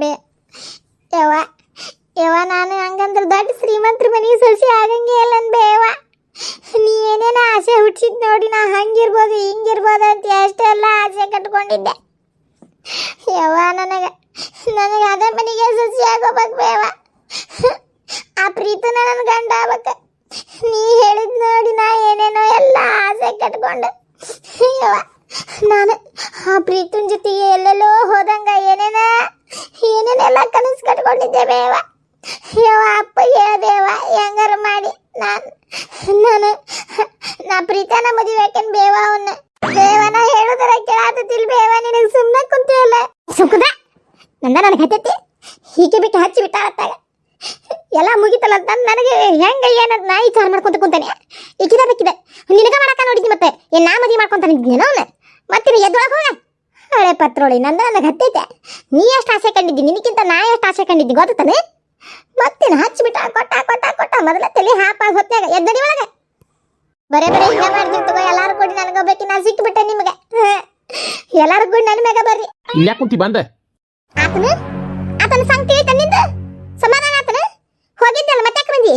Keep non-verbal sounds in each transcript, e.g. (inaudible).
ಬೇ ಯವ ಯವ ನಾನು ಹಂಗಂದ್ರೆ ದೊಡ್ಡ ಶ್ರೀಮಂತರ ಮನೆಗೆ ಸೊಸಿ ಆಗಂಗೆ ಇಲ್ಲ ಬೇವ ನೀ ಏನೇನೋ ಆಸೆ ಹುಟ್ಟಿಸಿದ್ ನೋಡಿ ನಾ ಹಂಗಿರ್ಬೋದು, ಹಿಂಗಿರ್ಬೋದು ಅಂತ ಎಷ್ಟೆಲ್ಲ ಆಸೆ ಕಟ್ಕೊಂಡಿದ್ದೆ. ಯವ್ವ, ನನಗೆ ನನಗೆ ಅದೇ ಮನೆಗೆ ಸೊಸಿ ಆಗೋಬೇಕು ಬೇವ ಆ ಪ್ರೀತನ ನನ್ನ ಗಂಡ ಆಗ್ಬೇಕು. ನೀ ಹೇಳಿದ್ ನೋಡಿ ನಾ ಏನೇನೋ ಎಲ್ಲ ಆಸೆ ಕಟ್ಕೊಂಡೆ. ಯವ್ವ, ನಾನು ಆ ಪ್ರೀತನ ಜೊತೆಗೆ ಎಲ್ಲೆಲ್ಲೋ ಹೋದಂಗ ಏನೇನ ಏನೇನೆಲ್ಲ ಕನಸು ಕಟ್ಕೊಂಡಿದ್ದೆ ಬೇವಾ ಯವ್ವ, ಅಪ್ಪ ಹೇಳ್ದೇವ ಹೆಂಗಾರ ಮಾಡಿ. ನಾನು ನಾನು, ನಾ ಪ್ರೀತನ ಮದುವೆ ಹಾಕೇನ್ ಬೇವ ಅವನ್ನ ಬೇವನ ಹೇಳುದರ ಕೇಳಾತಿಲ್ ಬೇವ, ನಿನಗೆ ಸುಮ್ಮನೆ ಕುಂತಿಯಲ್ಲ? ಸುಖದ ನಂದ ನನಗೆ ಹತ್ತೈತಿ ಹೀಗೆ ಬಿಟ್ಟು ಹಚ್ಚಿ ಬಿಟ್ಟಾಗ ಎಲ್ಲ ಮುಗಿತಲ್ಲ ನನಗೆ ಹೆಂಗ ಏನ ನಾ ವಿಚಾರ ಮಾಡ್ಕೊಂತ ಕುಂತಾನೆ. ಈಕಿದ ಬೇಕಿದೆ? ನಿನಗ ಮಾಡಕ ನೋಡಿದ್ನಿ ಮತ್ತೆ. ಏನ್ ನಾ ಮದಿ ಮಾಡ್ಕೊಂತಾನೆ ಅವನು? ಮತ್ತೆ ಎದ್ದೊಳಗೆ ಹೋಗ. ಹಳೆ ಪತ್ರೋಳಿ ನಂದ ನನಗೆ ಹತ್ತೈತೆ ನೀ ಎಷ್ಟು ಆಸೆ ಕಂಡಿದ್ದಿ? ನಿನಕ್ಕಿಂತ ನಾ ಎಷ್ಟು ಆಸೆ ಕಂಡಿದ್ದಿ ಗೊತ್ತಾನೆ ಮತ್ತೆ ಹಚ್ಚಿಬಿಟ್ಟ ಕೊಟ್ಟ ಕೊಟ್ಟ ಕೊಟ್ಟ. ಮೊದಲ ತಲೆ ಹಾಪಾಗ ಹೊತ್ತಾಗ ಎದ್ದಡಿ ಒಳಗೆ. ಬರೇ ಬರೇ ಹಿಂಗ ಮಾಡ್ತೀನಿ ತಗೋ ಎಲ್ಲಾರು ಕೂಡಿ ನನಗೆ ಬೇಕಿ ನಾ ಸಿಕ್ಕಿಬಿಟ್ಟೆ ನಿಮಗೆ. ಎಲ್ಲಾರು ಕೂಡಿ ನನ್ನ ಮ್ಯಾಗ ಬರ್ರಿ. ಇಲ್ಯಾ ಕುಂತಿ ಬಂದೆ? ಆತನ? ಆತನ ಸಂಗತಿ ಐತ ನಿಂದು? ಸಮಾಧಾನ ಆತನ? ಹೋಗಿದ್ದಲ್ಲ ಮತ್ತೆ ಯಾಕೆ ಬಂದಿ?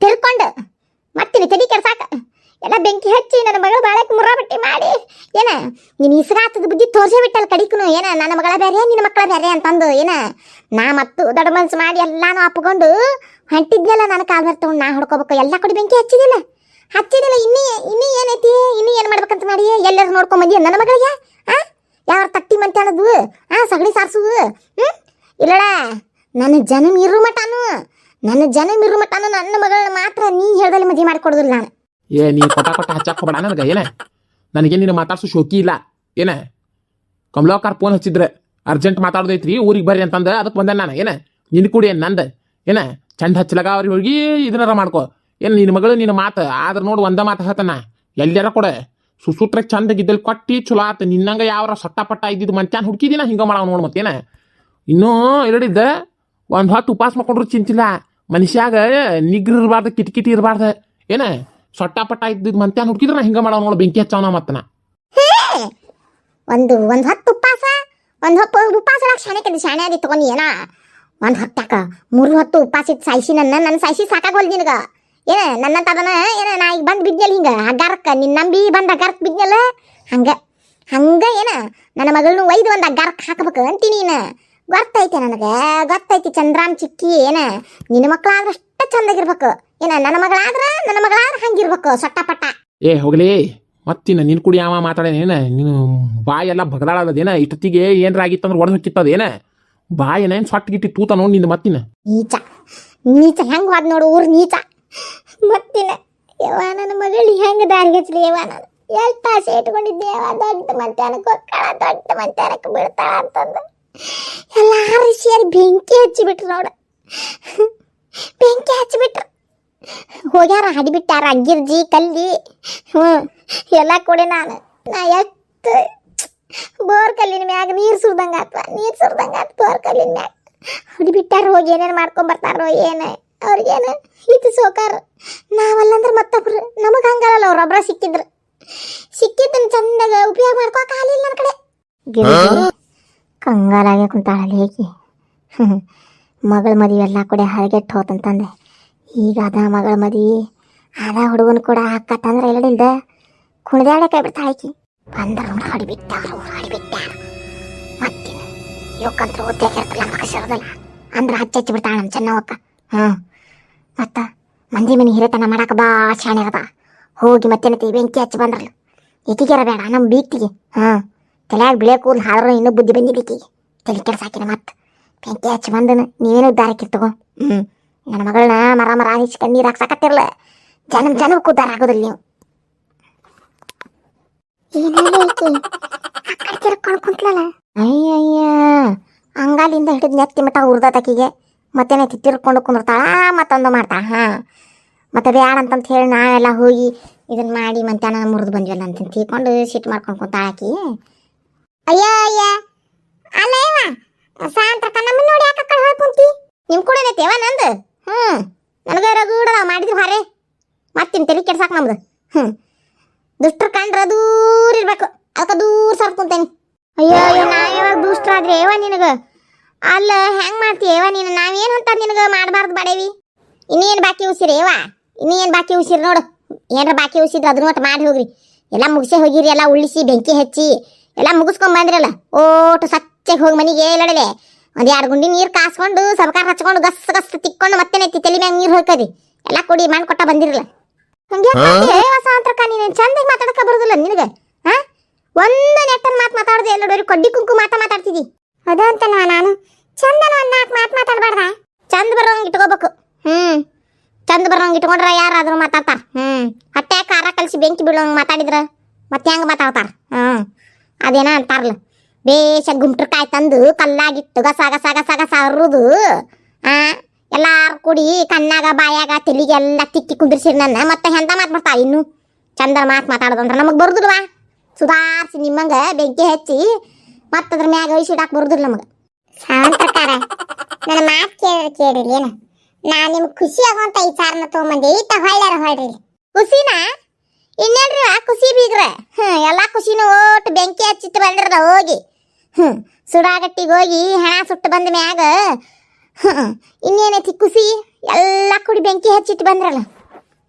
ತಿಳ್ಕೊಂಡು ಮತ್ತಿನ ತಡಿ ಕೆಡ್ಸಾಕ? ಎಲ್ಲ ಬೆಂಕಿ ಹಚ್ಚಿ ನನ್ನ ಮಗಳು ಬಾಳಕ್ಕೆ ಮುರ್ರಾ ಮಾಡಿ. ಏನ, ನೀನು ಇಸ್ರಾತದ ಬುದ್ಧಿ ತೋರ್ಸೇ ಬಿಟ್ಟಲ್ಲ ಕಡಿಕನು. ಏನ, ನನ್ನ ಮಗಳ ಬೇರೆ ನಿನ್ನ ಮಕ್ಕಳ ಬೇರೆ ಅಂತಂದು, ಏನ? ನಾ ಮತ್ತು ದೊಡ್ಡ ಮಾಡಿ ಎಲ್ಲಾನು ಅಪ್ಕೊಂಡು ಹೊಂಟಿದ್ನಲ್ಲ ನನ್ನ ಕಾಲ್ ಬರ್ತವ್ ನಾ ಹೊಡ್ಕೋಬೇಕು. ಎಲ್ಲ ಕಡೆ ಬೆಂಕಿ ಹಚ್ಚಿದಿಲ್ಲ ಹಚ್ಚಿದಿಲ್ಲ ಇನ್ನೂ ಇನ್ನೂ ಏನೈತಿ? ಇನ್ನೂ ಏನು ಮಾಡ್ಬೇಕಂತ ಮಾಡಿ ಎಲ್ಲರೂ ನೋಡ್ಕೊಂಬಂದಿ ನನ್ನ ಮಗಳಿಗೆ? ಆ? ಯಾವ ತಟ್ಟಿ ಮಂತ್ಯಾನದು ಆ, ಸಗಣಿ ಸಾರ್ಸುದು? ಹ್ಞೂ ಇಲ್ಲಡ, ನನ್ನ ಜನ್ಮ ಇರು ಮಟನು ನನ್ನ ಜನ್ಮ ಇರು ಮಟನು ನನ್ನ ಮಗಳನ್ನ ಮಾತ್ರ ನೀ ಹೇಳ್ದಲ್ಲಿ ಮದುವೆ ಮಾಡಿಕೊಡೋದಿಲ್ಲ ನಾನು. ಏ, ನೀ ಕೊಟ್ಟ ಕೊಟ್ಟ ಹಚ್ಚಾಕ್ ನನಗೆ ಏನ? ನನಗೆ ನಿನ್ನ ಮಾತಾಡ್ಸೋ ಶೋಕಿ ಇಲ್ಲ. ಏನ? ಕಮಲಾಕರ್ ಫೋನ್ ಹಚ್ಚಿದ್ರೆ ಅರ್ಜೆಂಟ್ ಮಾತಾಡೋದೈತ್ರಿ, ಊರಿಗೆ ಬರ್ರಿ ಅಂತಂದ ಅದಕ್ಕೆ ಬಂದೆ ನಾನು. ಏನ? ನಿನ್ನ ಕೂಡಿ ಏನ್ ನಂದ? ಏನ? ಚಂದ ಹಚ್ಚಲಗ ಅವ್ರಿಗೆ ಹೋಗಿ ಇದನ್ನಾರ ಮಾಡ್ಕೋ. ಏನು ನಿನ್ನ ಮಗಳು ನಿನ್ನ ಮಾತು? ಆದ್ರೆ ನೋಡು, ಒಂದ ಮಾತು ಹೇಳ್ತಾನ ಎಲ್ಲಾರ ಕೊಡೆ? ಸುಸೂತ್ರ ಚಂದಗಿದ್ದಲ್ಲಿ ಕೊಟ್ಟಿ ಚಲೋ ಆತ. ನಿನ್ನಂಗೆ ಯಾವ್ರ ಸಟ್ಟಪಟ್ಟ ಇದ್ದಿದ್ದು ಮಂಚಾನ್ ಹುಡುಕಿದಿನ, ಹಿಂಗೆ ಮಾಡವ ನೋಡು ಮತ್ತೇನ ಇನ್ನೂ ಎರಡಿದ್ದ, ಒಂದು ಹೊತ್ತು ಉಪವಾಸ ಮಾಡ್ಕೊಂಡ್ರು ಚಿಂತಿಲ್ಲ. ಮನುಷ್ಯಾಗ ನಿಗ್ರ ಇರಬಾರ್ದು, ಕಿಟಕಿಟಿ ಇರಬಾರ್ದು. ಏನ? ಸೊಟ್ಟ ಇದ್ದಿದ್ ಮಂತ್ಯಾನ್ ಹುಡುಕಿದ್ರೆ ನಾ ಹಿಂಗ ಮಾಡವ್ ನೋಡು ಬೆಂಕಿ ಹಚ್ಚವನ ಮತ್ತನ. ಒಂದು ಒಂದು ಹೊತ್ತು ಉಪಾಸ ಒಂದು ಹೊತ್ತು ಒಳಗೆ ಶಾಣೆ ಕದಿ ಶಾಣೆ ಆಗಿ ತಗೊಂಡಿ ಏನ? ಒಂದು ಹೊತ್ತಾಕ ಮೂರು ಹೊತ್ತು ಉಪವಾಸ ಇತ್ತು ಸಾಯಿಸಿ ನನ್ನ ನನ್ನ ಸಾಯಿಸಿ ಸಾಕಾಗೋಲ್ ನಿನಗ. ಏನ ನನ್ನ ತದನ ಏನ, ನಾ ಈಗ ಬಂದು ಬಿದ್ನಲ್ಲ ಹಿಂಗ? ಹಗ್ಗಾರಕ್ಕ ನಿನ್ನ ನಂಬಿ ಬಂದು ಹಗ್ಗಾರಕ್ಕೆ ಬಿದ್ನಲ್ಲ? ಹಂಗ ಹಂಗ ಏನ? ನನ್ನ ಮಗಳನ್ನ ಒಯ್ದು ಒಂದು ಹಗ್ಗಾರಕ್ಕೆ ಹಾಕಬೇಕು ಅಂತೀನಿ ನೀನು. ಗೊತ್ತೈತೆ ನನಗೆ, ಗೊತ್ತೈತಿ ಚಂದ್ರಾಮ್ ಚಿಕ್ಕಿ ಏನ? ನಿನ್ನ ಮಕ್ಕಳಾದ್ರಷ್ಟ ಚಂದಾಗಿರ್ಬೇಕು. ಏನ ನನ್ನ ಮಗಳಾದ್ರ ನನ್ನ ಮಗಳಾದ್ರ ಹಂಗಿರ್ಬೇಕು ಸೊಟ್ಟ ಪಟ್ಟ ಏ ಹೋಗ್ಲಿ. ಮತ್ತಿನ ನಿನ್ ಕುಡಿ ಯಾವ ಮಾತಾಡೇನ ನೀನು ಬಾಯಿ ಎಲ್ಲ ಬಗದಾಳದೇನ ಇಷ್ಟೊತ್ತಿಗೆ ಏನ್ರ ಆಗಿತ್ತಂದ್ರೆ ಒಡೆದು ಬಾಯಿ ಏನೇನು ಸೊಟ್ಟ ಗಿಟ್ಟಿ ತೂತ ನೋಡಿ ನಿಂದ ಮತ್ತಿನ ನೀಚ. ನೀಚ ಹೆಂಗ್ ಹೋದ್ ನೋಡು ಊರ್ ನೀಚ. ಮತ್ತಿನ ಯವ್ವ ನನ್ನ ಮಗಳು ಹೆಂಗ ದಾರಿಗೆ ಹಚ್ಚಲಿ ಯವ್ವ? ನಾನು ಎಷ್ಟು ತಾಸೆ ಇಟ್ಕೊಂಡಿದ್ದೆ ಯವ್ವ? ದೊಡ್ಡ ಮಂತ್ಯಾನಕ್ಕೆ ಹೋಗ್ತಾಳ ದೊಡ್ಡ ಮಂತ್ಯಾನಕ್ಕೆ ಬೀಳ್ತಾಳ ಅಂತಂದು. ಎಲ್ಲಾರು ಸೇರಿ ಬೆಂಕಿ ಹಚ್ಚಿಬಿಟ್ರು ನೋಡು ಬೆಂಕಿ ಹಚ್ಚಿಬಿಟ್ರು. ಹೋಗ್ಯಾರ ಹಡಿಬಿಟ್ಟಾರ ಅಗ್ಗಿರ್ಜಿ ಕಲ್ಲಿ ಹ್ಞೂ ಎಲ್ಲ ಕೊಡೆ ನಾನು. ನಾ ಎಷ್ಟು ಬೋರ್ ಕಲ್ಲಿನ ಮ್ಯಾಗ ನೀರು ಸುರ್ದಂಗ ಆತ್ವ ನೀರು ಸುರ್ದಂಗ ಆತ್ ಬೋರ್ ಕಲ್ಲಿನ ಮ್ಯಾಗ. ಹಡಿಬಿಟ್ಟಾರ ಹೋಗಿ ಏನೇನು ಮಾಡ್ಕೊಂಡ್ ಬರ್ತಾರೋ ಏನ ಅವ್ರಿಗೇನು ಇದು ಸೋಕಾರ. ನಾವಲ್ಲಂದ್ರೆ ಮತ್ತೊಬ್ರು ನಮಗೆ ಹಂಗಲ್ಲ ಅವ್ರೊಬ್ರ ಸಿಕ್ಕಿದ್ರು. ಸಿಕ್ಕಿದ್ದನ್ನ ಚಂದಾಗ ಉಪಯೋಗ ಮಾಡ್ಕೋಕ ಆಗಲಿಲ್ಲ ನನ್ನ ಕಡೆ. ಕಂಗಾಲಾಗೆ ಕುಂತಾಳಲ್ಲಿ ಹೇಗೆ? (laughs) ಮಗಳ ಮದುವೆ ಎಲ್ಲ ಕೂಡ ಹರಗೆಟ್ಟು ಹೋತಂತಂದೆ ಈಗ ಅದ ಮಗಳ ಮದಿ. ಅದ ಹುಡುಗನ ಕೂಡ ಹಾಕತ್ತಂದ್ರೆ ಎಲ್ಲಡಿಲ್ದ ಕುಣಿದಾಳೆ ಕೈ ಬಿಡ್ತಾಳಕಿ ಬಂದ್ರ ಹಾಡಿಬಿಟ್ಟಾರ ಹಾಡಿಬಿಟ್ಟಾರ ಮತ್ತಿನ ಓದ್ಯಾಕಿರ್ತಲ್ಲ ಮಗ ಸೇರೋದಲ್ಲ ಅಂದ್ರೆ ಹಚ್ಚಿ ಹಚ್ಚಿ ಬಿಡ್ತಾಳೆ ನಮ್ಮ ಚೆನ್ನವಕ್ಕ ಹ್ಞೂ ಮತ್ತ ಮಂದಿ ಮನೆ ಹಿರೇತನ ಮಾಡಕ್ಕೆ ಭಾಳ ಶಾಣೆ ಅದ. ಹೋಗಿ ಮತ್ತೇನತಿ ಬೆಂಕಿ ಹಚ್ಚಿ ಬಂದ್ರಲ್ಲ. ಈಕಿಗೆರ ಬೇಡ, ನಮ್ಮ ಬೀಕ್ತಿಗೆ ಹಾಂ ತಲೆಯಾಗ ಬಿಳೆ ಕೂದಲು ಹಾಡ್ರ ಇನ್ನೂ ಬುದ್ಧಿ ಬಂದಿದ್ದೀಕಿಗೆ ತಲೆ ಕೆಡ್ಸಾಕಿನ ಮತ್ತೆ. ಬೆಂಕಿ ಹಚ್ಚಿ ಬಂದನು, ನೀವೇನು ಉದ್ದಾರಕ್ಕೆ ತಗೋ ಹ್ಞೂ ನನ್ನ ಮಗಳನ್ನ ಮರ ಮರ ಹಿಚ್ ಕಣ್ಣೀರು ಹಾಕ್ಸಾಕತ್ತಿರಲ್ಲ ಜನ ಜನಕ್ಕೂ ಉದ್ದಾರ ಆಗೋದಿಲ್ಲ ನೀವು. ಕುಂತ್ಲಲ್ಲ? ಅಯ್ಯಯ್ಯ. ಅಂಗಾಲಿಂದ ಹಿಡಿದು ನೆತ್ತಿ ಮಟ್ಟ ಉರ್ದತಕಿಗೆ ಮತ್ತೇನೈತಿ ತಿರ್ಕೊಂಡು ಕುಂದಿರ್ತಾಳ, ಮತ್ತೊಂದು ಮಾಡ್ತಾ ಹಾ. ಮತ್ತೆ ಬ್ಯಾಡ ಅಂತಂತ ಹೇಳಿ ನಾವೆಲ್ಲ ಹೋಗಿ ಇದನ್ನ ಮಾಡಿ ಮಧ್ಯಾಹ್ನ ಮುರಿದು ಬಂದ್ವಲ್ಲ ಅಂತ ತಿಳ್ಕೊಂಡು ಸಿಟ್ಟು ಮಾಡ್ಕೊಂಡು ಕುಂತಾಳ ಆಕಿ. ಅಯ್ಯ ಅಯ್ಯ ಅಲ್ಲ ಇವ. ಸಾಯಂತ್ರಕ ನಮ್ಮ ನೋಡಿ ಯಾಕೆ ಕಡೆ ಹೋಗಿ ಕುಂತಿ? ನಿಮ್ಮ ಕೂಡ ಏನೈತಿವ ನಂದು? ಹ್ಞೂ ನನಗೆ ರಗೂಡದ ಮಾಡಿದ್ರು ಹಾರೇ ಮತ್ತಿನ ತಲೆ ಕೆಡ್ಸಾಕ ನಮ್ದು. ಹ್ಞೂ ದುಷ್ಟ್ರ ಕಂಡ್ರೆ ದೂರ ಇರಬೇಕು. ಅದಕ್ಕೆ ದೂರ ಸರ್ ಕುಂತೇನಿ. ಅಯ್ಯೋ ಅಯ್ಯೋ ನಾ ಯಾವಾಗ ದುಷ್ಟ್ರಾದ್ರೆ ಏವ ನಿನಗೆ? ಅಲ್ಲ, ಹೆಂಗ್ ಮಾಡ್ತೀಯವ ನೀನು? ನಾವೇನು ಅಂತ ನಿನಗೆ? ಮಾಡಬಾರ್ದು ಬಡೇವಿ. ಇನ್ನೇನು ಬಾಕಿ ಉಸಿರೇವ ಇನ್ನೇನು ಬಾಕಿ ಉಸಿರಿ ನೋಡು. ಏನಾರ ಬಾಕಿ ಉಸಿದ್ರೆ ಅದನ್ನ ಒಟ್ಟು ಮಾಡಿ ಹೋಗ್ರಿ. ಎಲ್ಲ ಮುಗಿಸೇ ಹೋಗಿರಿ, ಎಲ್ಲ ಉಳಿಸಿ, ಬೆಂಕಿ ಹಚ್ಚಿ, ಎಲ್ಲ ಮುಗಿಸ್ಕೊಂಡ್ ಬಂದ್ರಲ್ಲ ಓಟು ಸಚ್ಚಗೆ ಹೋಗಿ ಮನೆಗೆ ಇಲ್ಲಡಲೆ ಒಂದ್ ಎರಡು ಗುಂಡಿ ನೀರು ಕಾಸ್ಕೊಂಡು ಸಬಕಾರ ಹಚ್ಕೊಂಡು ಗಸ್ ಗಸ್ ತಿಕ್ಕೊಂಡು ಮತ್ತೆ ತಲೆ ಮ್ಯಾಗ ನೀರು ಹೋಯ್ಕದಿ. ಎಲ್ಲ ಕುಡಿ ಮಾಡ್ಕೊಟ್ಟ ಬಂದಿರಲ್ಲ. ಹಂಗೆ ವಸಾಂತರಕ್ಕ ನೀನು ಚಂದಾಗಿ ಮಾತಾಡಕ ಬರುದಿಲ್ಲ ನಿನಗೆ? ಹಾ ಒಂದು ನೆಟ್ಟನ್ ಮಾತು ಮಾತಾಡದೆ ಎಲ್ಲ ನೋಡಿ ಕೊಡ್ಡಿ ಕುಂಕು ಮಾತಾ ಮಾತಾಡ್ತಿದಿ. ಅದು ಅಂತನವ ನಾನು. ಚಂದನ ಒಂದ್ ನಾಲ್ಕು ಮಾತು ಮಾತಾಡ್ಬಾರ್ದ? ಚಂದ ಬರೋಂಗ್ ಇಟ್ಕೋಬೇಕು. ಹ್ಮ್. ಚಂದ ಬರೋಂಗ್ ಇಟ್ಕೊಂಡ್ರ ಯಾರಾದ್ರೂ ಮಾತಾಡ್ತಾರ. ಹ್ಮ್. ಹೊಟ್ಟೆ ಖಾರ ಕಲಸಿ ಬೆಂಕಿ ಬೀಳೋಂಗ್ ಮಾತಾಡಿದ್ರ ಮತ್ತೆ ಹೆಂಗ್ ಮಾತಾಡ್ತಾರ? ಹ್ಮ್. ಅದೇನ ಅಂತಾರಲ್ಲ ಬೇಷ ಗುಂಟ್ರಕಾಯಿ ತಂದು ಕಲ್ಲಾಗಿತ್ತು ಗಸ ಗಸ ಗಸ ಗಸ ಅರುದು. ಆ ಎಲ್ಲಾರು ಕೂಡಿ ಕಣ್ಣಾಗ ಬಾಯಾಗ ತಲಿಗೆಲ್ಲ ತಿಕ್ಕಿ ಕುಂದಿರ್ಸಿರಿ ನನ್ನ. ಮತ್ತೆ ಹೆಂದ ಮಾತು ಬರ್ತಾವ ಇನ್ನು? ಚಂದ ಮಾತು ಮಾತಾಡೋದಂದ್ರೆ ನಮಗೆ ಬರುದಿಲ್ವಾ? ಸುಧಾರಿಸಿ ನಿಮ್ಮಂಗ ಬೆಂಕಿ ಹಚ್ಚಿ ಮತ್ತದ್ರ ಮ್ಯಾಗ ಇಡಾಕ ಬರುದಿಲ್ಲ ನಮಗೆ. ಸಾವಂತ್ರಕಾರ ನನ್ನ ಮಾತು ಕೇಳಿ ಕೇಳಿರಿ ಏನು? ನಾನು ನಿಮ್ಗೆ ಖುಷಿ ಆಗುವಂತ ವಿಚಾರನ ತೊಗೊಂಬಂದೆ. ಈತ ಹೊಳ್ಳ್ಯಾರ ಹೊಳ್ರಿ. ಖುಷಿನ? ಇನ್ನೇನ್ರಿ ಖುಷಿ ಬೀಗ್ರ? ಹ್ಞೂ ಎಲ್ಲ ಖುಷಿನೂ ಒಟ್ಟು ಬೆಂಕಿ ಹಚ್ಚಿತ್ತು ಬಂದ್ರದ ಹೋಗಿ. ಹ್ಮ್, ಸುಡಾಗಟ್ಟಿಗೆ ಹೋಗಿ ಹೆಣ ಸುಟ್ಟು ಬಂದ ಮ್ಯಾಗ ಹ್ಞೂ ಇನ್ನೇನೈತಿ ಖುಷಿ ಎಲ್ಲ ಕುಡಿ ಬೆಂಕಿ ಹಚ್ಚಿಟ್ಟು ಬಂದ್ರಲ್ಲ.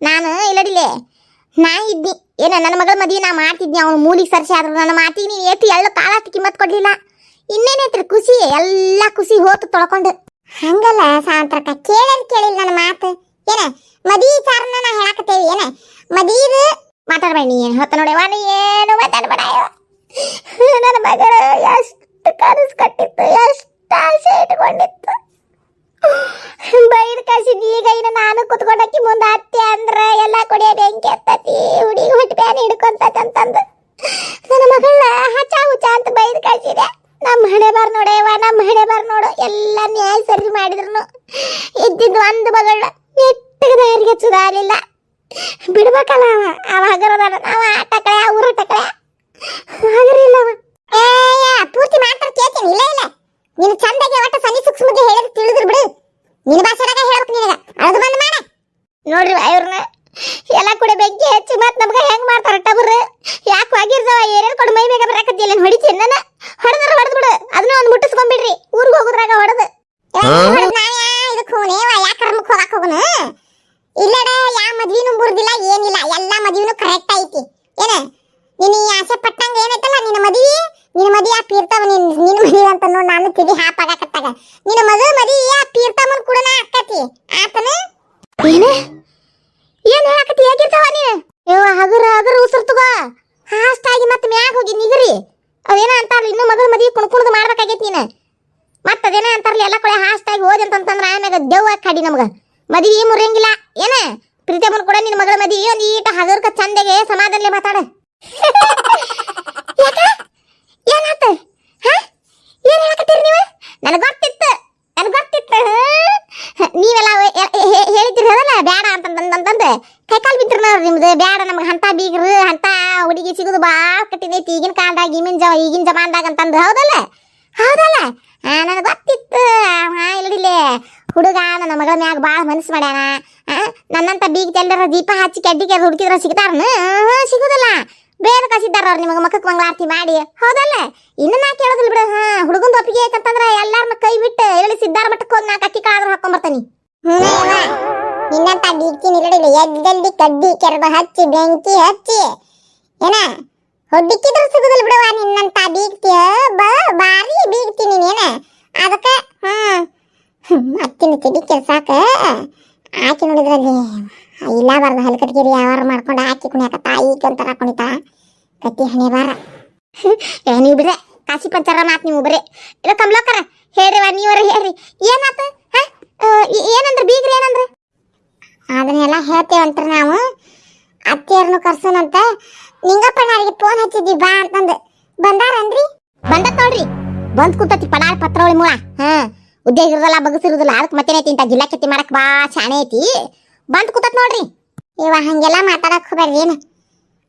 ನಾನು ಇಲ್ಲಡಿಲೆ, ನಾ ಇದ್ನಿ. ಏನ, ನನ್ನ ಮಗಳ ಮದುವೆ ನಾ ಮಾಡ್ತಿದ್ನಿ. ಅವ್ನು ಮೂಲಿಗೆ ಸರ್ಸಿ ಆದ್ರು ನನ್ನ ಮಾತಿಗೆ ನೀನು ಎತ್ತಿ ಎಲ್ಲ ಕಾಲಷ್ಟು ಕಿಮ್ಮತ್ ಕೊಡಲಿಲ್ಲ. ಇನ್ನೇನೈತ್ರಿ ಖುಷಿ ಎಲ್ಲ ಖುಷಿ ಹೋತು ತೊಳ್ಕೊಂಡು. ಹಂಗಲ್ಲ ಸಾಂತ್ರಕ ಕೇಳದ್ ಕೇಳಿಲ್ಲ ನನ್ನ ಮಾತು? ಏನ ಮದಿ ಚಾರನ ನಾ ಹೇಳಕತ್ತೇವಿ. ಏನ ಮದೀದು ಮಾತಾಡಬೇಡಿ ಏನು ಹೊತ್ತ ನೋಡಿ ಏನು ಮಾತಾಡ್ಬೇಡ. ನನ್ನ ಮಗಳು ಎಷ್ಟು ಕನಸು ಕಟ್ಟಿತ್ತು, ಎಷ್ಟು ಆಸೆ ಇಟ್ಕೊಂಡಿತ್ತು. ಬೈದ ಕಸಿದ್ ಈಗ ಇನ್ನು ನಾನು ಕುತ್ಕೊಂಡಕ್ಕಿ ಮುಂದೆ ಹತ್ತಿ ಅಂದ್ರೆ ಎಲ್ಲ ಕುಡಿಯ ಬೆಂಕಿ ಹತ್ತತಿ, ಹುಡುಗಿ ಹೊಟ್ಟೆ ಬ್ಯಾನ್ ಹಿಡ್ಕೊಂತಂತಂದು ನನ್ನ ಮಗಳ ಹಚ್ಚ ಹುಚ್ಚ ಅಂತ ಬೈದ ಕಳ್ಸಿದೆ ನಮ್ಮ ಹಣೆ ಬಾರ್ ನೋಡೇವ ನಮ್ಮ ಹಣೆ ಬಾರ್ ನೋಡು, ಎಲ್ಲ ನ್ಯಾಯ ಸರಿ ಮಾಡಿದ್ರು ಇದ್ದಿದ್ದು ಒಂದು ಮಗಳ ನೆಟ್ಟಗೆ ದಾರಿಗೆ ಸುಧಾರಿಲ್ಲ ಬಿಡ್ಬೇಕಲ್ಲ ಅವ ಅವ ಹಗರದಾನ. ಅವ ಟಕಳೆ ಊರ ಟಕಳೆ ಆಗಿರಲಿಲ್ಲ ಅವ. ಪೂರ್ತಿ ಮಾತ್ರ ಕೇಳ್ತೀನಿ. ಇಲ್ಲ ಇಲ್ಲ. ನೀನು ಚಂದಗೆ ಒಟ್ಟು ಸನಿ ಸೂಕ್ಷ್ಮಗೆ ಹೇಳಿದ್ರೆ ತಿಳಿದ್ರು ಬಿಡು. ನಿನ್ನ ಭಾಷೆದಾಗ ಹೇಳ್ಬೇಕು ನಿನಗ. ಅದು ಬಂದ್ ಮಾಡ. ನೋಡ್ರಿ ಇವ್ರನ್ನ ಎಲ್ಲ ಕೂಡ ಬೆಂಕಿ ಹಚ್ಚಿ ಮತ್ ನಮ್ಗ ಹೆಂಗ್ ಮಾಡ್ತಾರ ಟಬರ್? ಯಾಕೆ ಆಗಿರ್ದವ ಏರಿಯಲ್ ಕೊಡು ಮೈ ಬೇಗ ಬರಾಕತ್ತಿಲ್ಲ ಹೊಡಿತಿ ನನ್ನ ಹೊಡೆದ್ರ ಹೊಡೆದ್ ಬಿಡು. ಅದನ್ನ ಒಂದ್ ಮುಟ್ಟಿಸ್ಕೊಂಡ್ಬಿಡ್ರಿ ಊರಿಗೆ ಹೋಗುದ್ರಾಗ ಹೊಡೆದು. ಇದಕ್ಕೆ ಹೋನೇವ ಯಾ ಕರ್ಮಕ್ಕೆ ಹೋಗಕ್ ಹೋಗುನು? ಇಲ್ಲಡ ಯಾ ಮದ್ವಿನೂ ಮುರ್ದಿಲ್ಲ ಏನಿಲ್ಲ. ಎಲ್ಲ ಮದ್ವಿನೂ ಕರೆಕ್ಟ್ ಐತಿ. ಏನ? ನೀನು ಈ ಆಸೆ ಪಟ್ಟಂಗ ಏನೈತಲ್ಲ? ನಿನ್ನ ಮದ್ವಿ? ನಿನ್ನ ಮದಿ ಆ ಪೀರ್ತವ ನಿನ್ ನಿನ್ನ ಮದಿ ಅಂತ ನೋಡಿ ನಾನು ತಿಳಿ ಹಾಪಾಗಕತ್ತಾಗ ನಿನ್ನ ಮಗಳ ಮದಿ ಆ ಪೀರ್ತಮ್ಮನ್ ಕೂಡ ಅಕ್ಕತಿ ಆತನ? ಏನ? ಏನ್ ಹೇಳಕತಿ ಹೇಗಿರ್ತಾವ ನೀನು? ಯವ್ವ ಹಗುರ ಹಗುರ ಉಸಿರು ತಗೋ. ಹಾಸ್ಟಾಗಿ ಆಗಿ ಮತ್ತೆ ಮ್ಯಾಗ ಹೋಗಿ ನಿಗರಿ. ಅದೇನ ಅಂತಾರಲ್ಲ ಇನ್ನು ಮಗಳ ಮದಿ ಕುಣ್ಕುಣದ್ ಮಾಡ್ಬೇಕಾಗೈತಿ ನೀನು. ಮತ್ತ ಅದೇನ ಅಂತಾರಲ್ಲ ಎಲ್ಲ ಕಡೆ ಹಾಸ್ಟ್ ಆಗಿ ಅಂತಂತಂದ್ರ ಅಂತಂದ್ರ ಆಮ್ಯಾಗ ದೆವ್ವ ಕಡಿ ನಮಗ. ಮದಿ ಮುರಿಯಂಗಿಲ್ಲ. ಏನ? ಪ್ರೀತಮ್ಮನ್ ಕೂಡ ನಿನ್ನ ಮಗಳ ಮದಿ ಒಂದ್ ಈಟ ಹಗರ್ಕ ಚಂದಗೆ ಸಮಾಧಾನಲೆ ಮಾತಾಡ. (laughs) ಏನಾತ? ಹ? ಏನ್ ಹೇಳಕತ್ತೀರಿ ನೀವು? ನನಗೆ ಗೊತ್ತಿತ್ತು. ನನಗೆ ಗೊತ್ತಿತ್ತು? ನೀವೆಲ್ಲ ಹೇಳಿದ್ರಿ ಅದಲ್ಲ ಬೇಡ ಅಂತಂದಂತಂದು ಕೈಕಾಲು ಬಿದ್ರಿ ನೋಡ್ರಿ ನಿಮ್ದು. ಬೇಡ ನಮ್ಗೆ ಅಂತ ಬೀಗ್ರು ಅಂತ ಹುಡುಗಿ ಸಿಗುದು ಭಾಳ ಕಟ್ಟಿದೈತಿ ಈಗಿನ ಕಾಲದಾಗ ಈಗಿನ ಜಮ ಈಗಿನ ಜಮಾನದಾಗ ಅಂತಂದು. ಹೌದಲ್ಲ? ಹೌದಲ್ಲ? ನನಗೆ ಗೊತ್ತಿತ್ತು. ಹಾ ಇಲ್ಲಿಲೆ ಹುಡುಗ, ನನ್ನ ಮಗಳ ಮ್ಯಾಗ ಭಾಳ ಮನಸ್ಸು ಮಾಡ್ಯಾನ. ನನ್ನಂತ ಬೀಗ ತೆಲ್ಲರ ದೀಪ ಹಚ್ಚಿ ಕೆಡ್ಡಿಗೆ ಹುಡುಕಿದ್ರ ಸಿಗ್ತಾರ ಸಿಗುದಿಲ್ಲ. ಬೇರೆ ಕಸಿದಾರ ಅವ್ರು ನಿಮಗೆ ಮಕ್ಕಕ್ಕೆ ಮಂಗಳಾರತಿ ಮಾಡಿ. ಹೌದಲ್ಲ? ಇನ್ನು ನಾ ಕೇಳೋದಿಲ್ಲ ಬಿಡು. ಹಾ ಹುಡುಗನ ಒಪ್ಪಿಗೆ ಐತಂತಂದ್ರ ಎಲ್ಲಾರನ್ನ ಕೈ ಬಿಟ್ಟು ಎಲ್ಲಿ ಸಿದ್ದಾರ ಮಠಕ್ಕೆ ಹೋಗಿ ನಾ ಅಕ್ಕಿ ಕಾಳು ಹಾಕೊಂಡ್ ಬರ್ತಾನಿ ನಿನ್ನಂತ ಬೀಗ್ತೀನಿ ಇರಲಿಲ್ಲ ಎದ್ದಲ್ಲಿ ಕಡ್ಡಿ ಕೆರಡ ಹಚ್ಚಿ, ಬೆಂಕಿ ಹಚ್ಚಿ. ಏನ? ಹೊಡ್ಡಿಕ್ಕಿದ್ರು ಸಿಗುದಿಲ್ಲ ಬಿಡುವ ನಿನ್ನಂತ ಬೀಗ್ತಿ. ಬ, ಬಾರಿ ಬೀಗ್ತಿ ನೀನೇನ ಅದಕ್ಕೆ, ಹ್ಮ್. ಅತ್ತಿನ ತಿಡಿ ಕೆಲ್ಸಾಕ ಆಕೆ ನೋಡಿದ್ರಲ್ಲಿ ಇಲ್ಲ ಬರ್ದು ಹಲ್ಕಟ್ಗಿರಿ ಯಾವಾರ ಮಾಡ್ಕೊಂಡು ಆಕಿ ಕುಣಿಯಾಕ. ತಾಯಿ ಕಂತಾರ ಕುಣಿತ. ಕತ್ತಿ ಹಣೆ ಬಾರ. (laughs) ಏ ನೀವು ಬಿಡ್ರೆ ಕಾಸಿ ಪಂಚರ ಮಾತ್ ನೀವು ಬರೇ. ಇಲ್ಲ ಕಮಲೋಕರ ಹೇಳ್ರಿ ವಾ ನೀವರ ಹೇಳ್ರಿ. ಏನಾತ ಏನಂದ್ರ ಬೀಗ್ರಿ ಏನಂದ್ರ? ಅದನ್ನೆಲ್ಲ ಹೇಳ್ತೇವಂತ್ರ ನಾವು. ಅತ್ತೆಯರ್ನು ಕರ್ಸೋಣಂತ. ನಿಂಗಪ್ಪಣ್ಣರಿಗೆ ಫೋನ್ ಹಚ್ಚಿದ್ವಿ ಬಾ ಅಂತಂದು. ಬಂದಾರನ್ರಿ? ಬಂದ ನೋಡ್ರಿ. ಬಂದ್ ಕೂತತಿ ಪಡಾಳ ಪತ್ರೊಳಿ ಮೂಳ. ಹಾ. ಉದ್ಯೋಗ ಇರೋದಲ್ಲ ಬಗಸಿರುದಿಲ್ಲ ಅದಕ್ಕೆ ಮತ್ತೇನೈತಿ ಇಂತ ಜಿಲ್ಲಾ ಕೆತ್ತಿ ಮಾಡಕ್ ಬಾ ಶಾಣೆ ಐತಿ. ಬಂದ್ ಕೂತತ್ ನೋಡ್ರಿ. ಇವ ಹಂಗೆಲ್ಲ ಮಾತಾಡಕ್ ಹೋಗ್ಬೇಡ್ರಿ, ಏನ?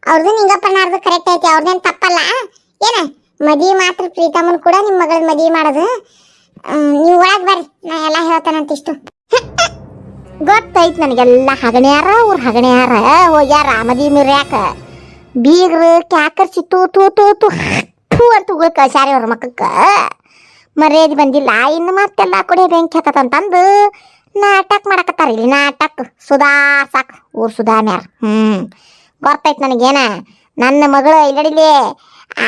ಅವ್ರದ್ದು ನಿಂಗಪ್ಪಣ್ಣಾರ್ದು ಕರೆಕ್ಟ್ ಐತಿ ಅವ್ರದ್ದೇನ್ ತಪ್ಪಲ್ಲ? ಏನ? ಮದ್ವಿ ಮಾತ್ರ ಪ್ರೀತಮ್ಮನ್ ಕೂಡ ನಿಮ್ಮ ಮಗಳ ಮದ್ವಿ ಮಾಡೋದು. ನೀವು ಒಳಗೆ ಬರ್ರಿ, ನಾ ಎಲ್ಲ ಹೇಳ್ತಾನಂತ ಇಷ್ಟು. (laughs) ಗೊತ್ತೈತ್ ನನಗೆಲ್ಲ ಹಗಣ್ಯಾರ ಅವ್ರ ಹಗಣ್ಯಾರ. ಹೋಗ್ಯಾರ ಮದ್ವಿ ಮಿರ್ಯಾಕ. ಬೀಗ್ರು ಕ್ಯಾಕರ್ಸಿ ತೂ ತೂ ತೂ ತೂ ಅಂತ ಉಗುಳ್ ಕಳ್ಸ್ಯಾರ ಅವ್ರ ಮಕ್ಕಕ್ಕ. ಮರ್ಯಾದೆ ಬಂದಿಲ್ಲ. ಇನ್ನು ಮತ್ತೆಲ್ಲ ಕೊಡೆ ಬೆಂಕಿ ಹತ್ತಂತಂದು ನಾಟಕ ಮಾಡಕತ್ತಾರ ಇಲ್ಲಿ ನಾಟಕ. ಸುಧಾ ಸಾಕು. ಊರು ಸುಧಾ ಮ್ಯಾರ. ಹ್ಮ್. ಗೊತ್ತಾಯ್ತು ನನಗೇನ. ನನ್ನ ಮಗಳು ಇಲ್ಲಡಿಲಿ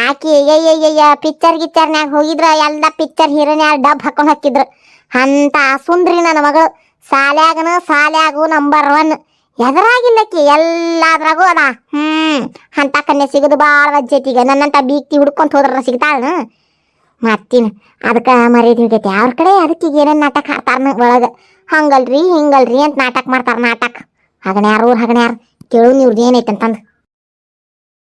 ಆಕಿ ಅಯ್ಯಯ್ಯಯ್ಯ ಪಿಕ್ಚರ್ ಗಿಚ್ಚರ್ನ್ಯಾಗ ಹೋಗಿದ್ರ, ಎಲ್ಲ ಪಿಕ್ಚರ್ ಹೀರೋನ್ಯಾಗ ಡಬ್ ಹಾಕೊಂಡು ಹಾಕಿದ್ರು. ಅಂತ ಸುಂದ್ರಿ ನನ್ನ ಮಗಳು. ಸಾಲ್ಯಾಗನ ಸಾಲ್ಯಾಗು ನಂಬರ್ ಒನ್ ಎದರಾಗಿಲ್ಲಕ್ಕಿ ಎಲ್ಲಾದ್ರಾಗೂ ಅದ. ಹ್ಮ್. ಅಂತ ಕನ್ಯೆ ಸಿಗೋದು ಭಾಳ ವಜ್ಜೈತಿಗ ನನ್ನಂತ ಬೀಕ್ತಿ ಹುಡ್ಕೊಂತ ಹೋದ್ರ ಸಿಗ್ತಾಳ. ಮತ್ತಿನ ಅದಕ್ಕೆ ಮರ್ಯಾದೆ ಹೋಗೈತಿ ಅವ್ರ ಕಡೆ ಅದಕ್ಕೆ ಏನೇನು ನಾಟಕ ಹಾಡ್ತಾರ ಒಳಗೆ. ಹಂಗಲ್ರಿ, ಹಿಂಗಲ್ರಿ ಅಂತ ನಾಟಕ ಮಾಡ್ತಾರೆ ನಾಟಕ. ಹಗಣ್ಯಾರು ಹಗಣ್ಯಾರು ಕೇಳು ನೀವ್ರದ್ದು ಏನೈತೆ ಅಂತಂದು